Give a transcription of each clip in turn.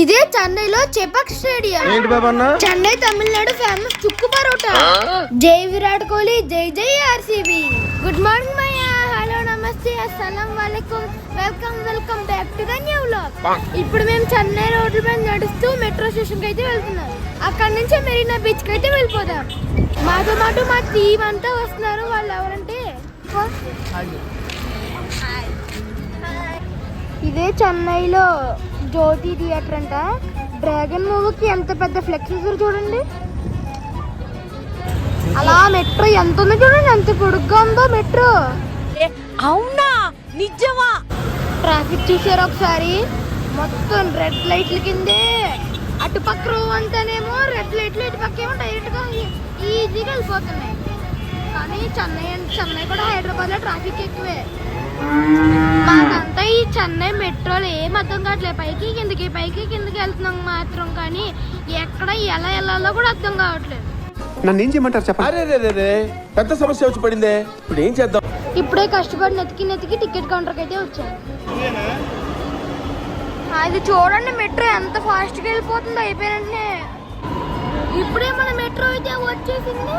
ఇదే చెన్నైలో చెపక్ స్టేడియం. ఏంటి బాబా అన్న చెన్నై తమిళనాడు ఫేమస్ చుక్కు పరోటా. జై విరాట్ కోహ్లీ జై జై ఆర్సీబీ. గుడ్ మార్నింగ్ మయ్యా హలో నమస్తే. అస్సలం వాలేకుమ్ welcome welcome back to the new vlog ఇప్పుడు మేము చెన్నై రోడ్ల మీద నడుస్తూ మెట్రో స్టేషన్కి అయితే వెళ్తున్నాం. అక్కడ నుంచి మెరీనా బీచ్కి అయితే వెళ్ళిపోదాం. మాతో పాటు మా టీం అంతా వస్తున్నారు. వాళ్ళు ఎవరంటే? ఇదే చెన్నైలో. జ్యోతి థియేటర్ అంట. డ్రాగన్ మూవీకి ఎంత పెద్ద ఫ్లెక్స్ చూడండి. అలా మెట్రో ఎంత ఉందో చూడండి ఎంత పొడుగ్గా ఉందో మెట్రో. అవునా? నిజమా? ట్రాఫిక్ చూసారు ఒకసారి. మొత్తం రెడ్ లైట్ల కిందే. అటుపక్క రో అంతానేమో రెడ్ లైట్లు ఇటుపక్క ఏమో డైరెక్ట్గా ఈజీగా వెళ్ళిపోతున్నాయి. కానీ చెన్నై అంటే చెన్నై కూడా హైదరాబాద్లో ట్రాఫిక్ ఎక్కువే. ఈ చెన్నై మెట్రోలు ఏం అర్థం కావట్లేదు పైకి కిందకి పైకి కిందకి వెళ్తున్నాం మాత్రం కానీ ఎక్కడ ఎలా వెళ్ళాలో కూడా అర్థం కావట్లేదు. నన్ను ఏం చేయమంటారు చెప్పండి. అరే రే రే రే పెద్ద సమస్య వచ్చి పడిందే. ఇప్పుడు ఏం చేద్దాం? ఇప్పుడే కష్టపడి నెతికి నెతికి టికెట్ కౌంటర్కి అయితే వచ్చాను. అది చూడండి మెట్రో ఎంత ఫాస్ట్గా వెళ్ళిపోతుందో అయిపోయినట్టే. ఇప్పుడే మన మెట్రో అయితే వచ్చేసింది.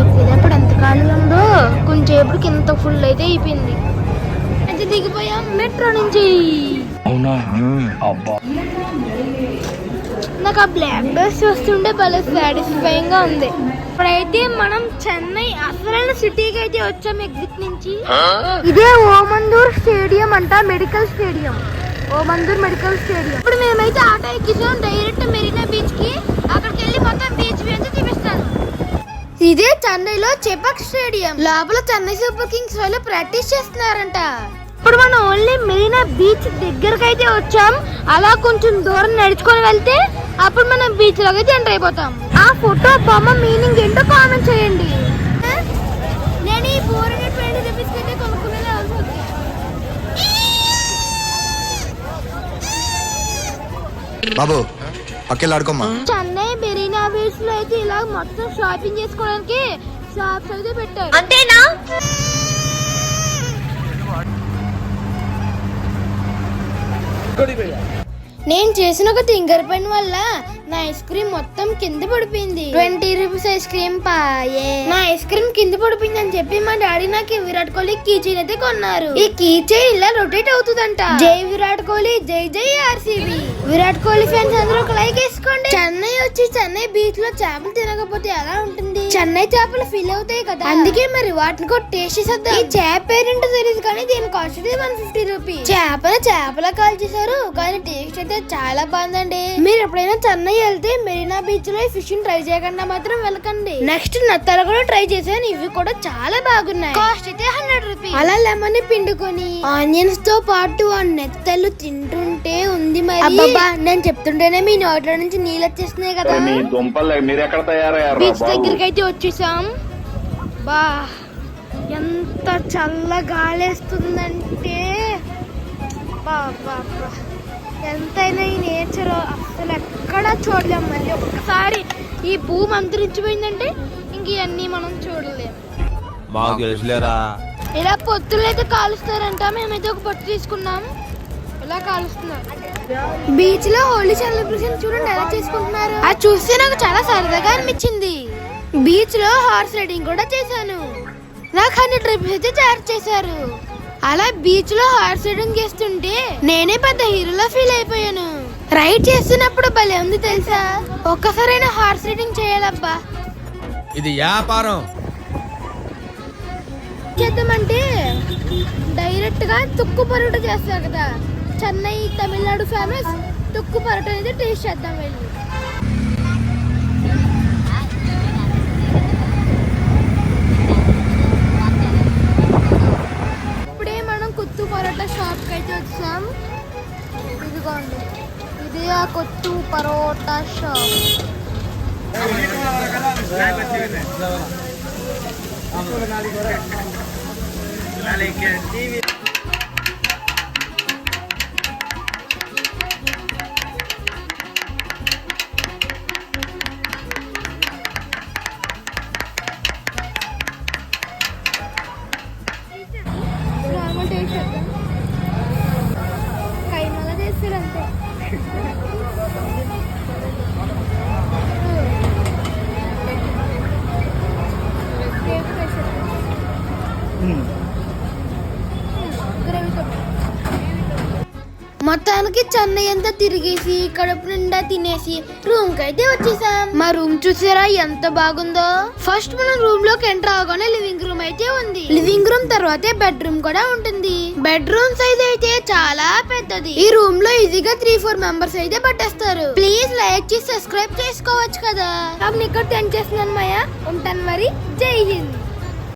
ఎంత ఉందో కొంచెంసేపటికి ఎంత ఫుల్ అయితే అయిపోయింది. అయితే దిగిపోయాం మెట్రో నుంచి. నాకు ఆ బ్లాక్ డ్రెస్ చూస్తుంటే భలే సాటిస్ఫైయింగ్గా ఉంది. ఇప్పుడైతే మనం చెన్నై అసలైన సిటీకి అయితే వచ్చాం ఎగ్జిట్ నుంచి. ఇదే ఓమందూర్ స్టేడియం అంట medical stadium. Omandur medical stadium. ఇప్పుడు మేమైతే ఆటో ఎక్కించాం డైరెక్ట్ మెరీనా బీచ్కి అక్కడికి వెళ్ళి మొత్తం బీచ్ వ్యూ చూపిస్తాను. ఇదే చెన్నైలో చెపక్ స్టేడియం. లోపల చెన్నై సూపర్ కింగ్స్ వాళ్ళు ప్రాక్టీస్ చేస్తున్నారంట. ఇప్పుడు మనం ఓన్లీ మెరీనా బీచ్ దగ్గరకు అయితే వచ్చాం. అలా కొంచెం దూరం నడుచుకొని వెళ్తే అప్పుడు మనం బీచ్లోకి అయితే ఎంటర్ అయిపోతాం. ఆ ఫోటో బొమ్మ మీనింగ్ ఏంటో కామెంట్ చేయండి. నేను ఈ బాబు పక్కెళ్ళి ఆడుకోమ్మా చెన్నై మెరీనా బీచ్లో అయితే ఇలా మొత్తం షాపింగ్ చేసుకోవడానికి షాప్స్ అయితే పెట్టారు. అంతేనా? నేను చేసిన ఒక తింగర్ పని వల్ల నా ఐస్ క్రీమ్ మొత్తం కింద పడిపోయింది. ట్వంటీ రూపీస్ ఐస్ క్రీమ్ పాయే నా ఐస్ క్రీమ్ కింద పడిపోయింది అని చెప్పి మా డాడీ నాకు విరాట్ కోహ్లీ కీ చైన్ అయితే కొన్నారు. ఈ కీ చైన్ ఇలా రొటేట్ అవుతుందంట. జై విరాట్ కోహ్లీ జై జై ఆర్సీబీ. విరాట్ కోహ్లీ ఫ్యాన్స్ అందరూ ఒక లైక్ వేసుకోండి. చెన్నై వచ్చి చెన్నై బీచ్లో చేపలు తినకపోతే ఎలా ఉంటుంది? చెన్నై చేపలు ఫీల్ అవుతాయి కదా. అందుకే మరి వాటిని కూడా టేస్ట్ చేసేద్దాం. ఈ చేప పేరేంటో తెలియదు కానీ దీని కాస్ట్ వన్ ఫిఫ్టీ రూపీస్ చేపల చేపల కాల్ చేశారు కానీ టేస్ట్ అయితే చాలా బాగుందండి. మీరు ఎప్పుడైనా చెన్నై వెళ్తే మెరీనా బీచ్లో ఫిషింగ్ ట్రై చేయకుండా మాత్రం వెళ్ళకండి. నెక్స్ట్ నత్తలు కూడా ట్రై చేశాను ఇవి కూడా చాలా బాగున్నాయి. కాస్ట్ అయితే హండ్రెడ్ రూపీస్ అలా లెమన్ పిండుకొని ఆనియన్స్తో పాటు ఆ నెత్తలు తింటుంటే ఉంది మరి. అబ్బబ్బా, నేను చెప్తుంటేనే మీ నోట్ల నుంచి నీళ్ళు వచ్చేస్తున్నాయి కదా. మీ దుంపలు మీరు ఎక్కడ తయారయ్యారు బీచ్ దగ్గరికి అయితే వచ్చేసాం. బా ఎంత చల్ల గాలేస్తుందంటే బా బా బా. ఎంతైనా ఈ నేచర్ అసలు ఎక్కడా చూడలేం మళ్ళీ. ఒక్కసారి ఈ భూమి అంతరించిపోయిందంటే ఇంక ఇవన్నీ మనం చూడలేం. మాకు తెలుసులేరా. ఇలా పొత్తులు అయితే కాలుస్తారంట. మేమైతే ఒక పొత్తు తీసుకున్నాం. ఇలా కాలుస్తున్నాం. బీచ్లో హోలీ సెలబ్రేషన్ చూడండి ఎలా చేసుకుంటున్నారు? అది చూస్తే నాకు చాలా సరదాగా అనిపించింది. బీచ్లో హార్స్ రైడింగ్ కూడా చేశాను. నాకు అన్ని ట్రిప్స్ అయితే చార్జ్ చేశారు. అలా బీచ్లో హార్స్ రైడింగ్ చేస్తుంటే నేనే పెద్ద హీరోలా ఫీల్ అయిపోయాను. రైడ్ చేస్తున్నప్పుడు భలే ఉంది తెలుసా? ఒక్కసారైనా హార్స్ రైడింగ్ చేయాలబ్బా. ఇది వ్యాపారం. చేద్దామంటే డైరెక్ట్గా తుక్కు పరోటా చేస్తారు కదా. చెన్నై తమిళనాడు ఫేమస్ తుక్కు పరోటా అనేది టేస్ట్ చేద్దాం వెళ్ళి. ఇది ఆ కొత్తు పరోటా షాప్ నార్మల్ మొత్తానికి చెన్నై అంతా తిరిగేసి కడుపు నిండా తినేసి రూమ్కి అయితే వచ్చేసాం. మా రూమ్ చూసారా ఎంత బాగుందో? ఫస్ట్ మనం రూమ్లోకి ఎంటర్ అవగానే లివింగ్ రూమ్ అయితే ఉంది. లివింగ్ రూమ్ తర్వాతే బెడ్రూమ్ కూడా ఉంటుంది. బెడ్రూమ్ సైజ్ అయితే చాలా పెద్దది. ఈ రూమ్లో ఈజీగా త్రీ ఫోర్ మెంబర్స్ అయితే పట్టేస్తారు. ప్లీజ్ లైక్ చేసి సబ్స్క్రైబ్ చేసుకోవచ్చు కదా. ఇక్కడ టెన్ చేస్తున్నాను మాయా? ఉంటాను మరి. జై హింద్.